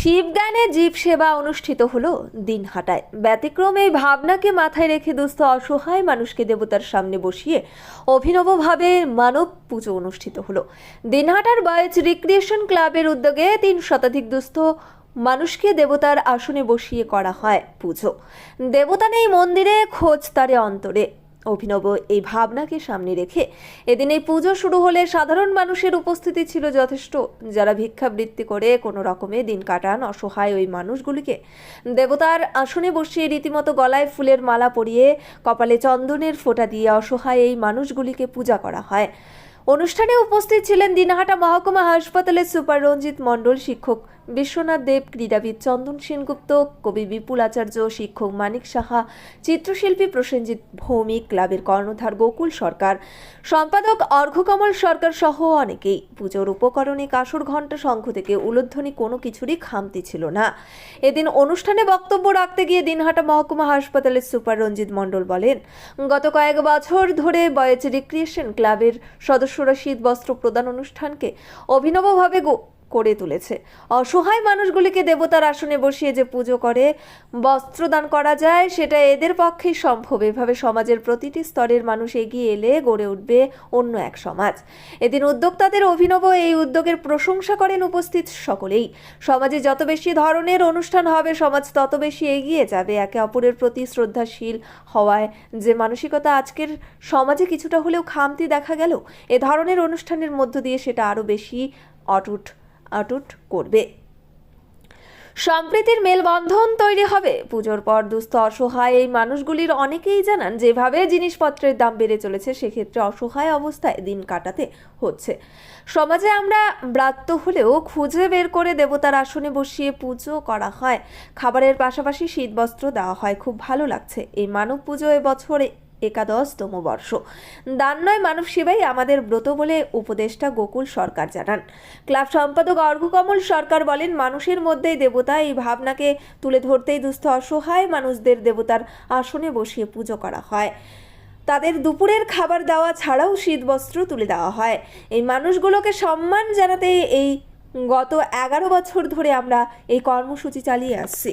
শিবগানে জীব সেবা অনুষ্ঠিত হলো দিনহাটায় ব্যতিক্রম এই ভাবনাকে মাথায় রেখে দুস্থ অসহায় মানুষকে দেবতার সামনে বসিয়ে অভিনবভাবে মানব পুজো অনুষ্ঠিত হলো। দিনহাটার বয়েজ রিক্রিয়েশন ক্লাবের উদ্যোগে তিন শতাধিক দুস্থ মানুষকে দেবতার আসনে বসিয়ে করা হয় পুজো। দেবতা নেই মন্দিরে, খোঁজ তারে অন্তরে। অভিনব এই ভাবনাকে সামনে রেখে এদিন এই পুজো শুরু হলে সাধারণ মানুষের উপস্থিতি ছিল যথেষ্ট। যারা ভিক্ষাবৃত্তি করে কোনো রকমে দিন কাটান, অসহায় ওই মানুষগুলিকে দেবতার আসনে বসিয়ে রীতিমতো গলায় ফুলের মালা পরিয়ে কপালে চন্দনের ফোঁটা দিয়ে অসহায় এই মানুষগুলিকে পূজা করা হয়। অনুষ্ঠানে উপস্থিত ছিলেন দিনহাটা মহকুমা হাসপাতালের সুপার রঞ্জিত মণ্ডল শিক্ষক বিশ্বনাথ দেব, ক্রীড়াবিদ চন্দন সেনগুপ্ত, কবি বিপুল আচার্য, শিক্ষক মানিক সাহা, চিত্রশিল্পী প্রসেনজিৎ ভৌমিক, ক্লাবের কর্ণধার গোকুল সরকার, সম্পাদক অর্ঘ্যকমল সরকার সহ অনেকেই। পুজোর উপকরণে কাসর ঘণ্টা সংঘ থেকে উলোধ্বনি কোনো কিছুরই খামতি ছিল না। এদিন অনুষ্ঠানে বক্তব্য রাখতে গিয়ে দিনহাটা মহকুমা হাসপাতালের সুপার রঞ্জিত মণ্ডল বলেন, গত কয়েক বছর ধরে বয়েজ রিক্রিয়েশন ক্লাবের সদস্যরা শীত বস্ত্র প্রদান অনুষ্ঠানকে অভিনবভাবে করে তুলেছে। অসহায় মানুষগুলিকে দেবতার আসনে বসিয়ে যে পুজো করে, বস্ত্রদান করা যায়, সেটা এদের পক্ষেই সম্ভব। এভাবে সমাজের প্রতিটি স্তরের মানুষ এগিয়ে এলে গড়ে উঠবে অন্য এক সমাজ। এদিন উদ্যোক্তাদের অভিনব এই উদ্যোগের প্রশংসা করেন উপস্থিত সকলেই। সমাজে যত বেশি ধরনের অনুষ্ঠান হবে, সমাজ তত বেশি এগিয়ে যাবে। একে অপরের প্রতি শ্রদ্ধাশীল হওয়ায় যে মানসিকতা আজকের সমাজে কিছুটা হলেও খামতি দেখা গেল, এ ধরনের অনুষ্ঠানের মধ্য দিয়ে সেটা আরও বেশি অটুট অটুট করবে। সম্প্রীতির মেলবন্ধন তৈরি হবে। পুজোর পর দুস্থ অসহায় এই মানুষগুলির অনেকেই জানান, যেভাবে জিনিসপত্রের দাম বেড়ে চলেছে, সেক্ষেত্রে অসহায় অবস্থায় দিন কাটাতে হচ্ছে। সমাজে আমরা ব্রাত্য হলেও খুঁজে বের করে দেবতার আসনে বসিয়ে পুজো করা হয়। খাবারের পাশাপাশি শীতবস্ত্র দেওয়া হয়। খুব ভালো লাগছে। এই মানব পুজো এবছরে একাদশতম বর্ষ। দান নয়, মানব সেবাই আমাদের ব্রত বলে উপদেষ্টা গোকুল সরকার জানান। ক্লাব সম্পাদক অর্ঘকমল সরকার বলেন, মানুষের মধ্যেই দেবতা এই ভাবনাকে তুলে ধরতেই দুস্থ অসহায় মানুষদের দেবতার আসনে বসিয়ে পুজো করা হয়। তাদের দুপুরের খাবার দেওয়া ছাড়াও শীতবস্ত্র তুলে দেওয়া হয়। এই মানুষগুলোকে সম্মান জানাতে এই গত এগারো বছর ধরে আমরা এই কর্মসূচি চালিয়ে আসছি।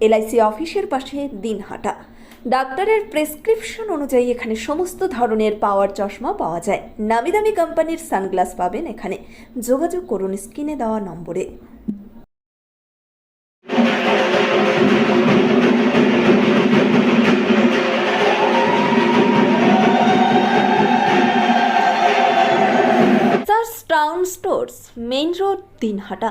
এলআইসি অফিসের পাশে দিনহাটা ডাক্তারের প্রেসক্রিপশন অনুযায়ী এখানে সমস্ত ধরনের পাওয়ার চশমা পাওয়া যায়। নামি দামি কোম্পানির সানগ্লাস পাবেন এখানে। যোগাযোগ করুন স্ক্রিনে দেওয়া নম্বরে। Town stores main road Dinhata.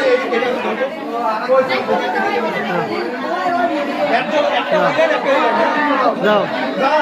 যাও। যাও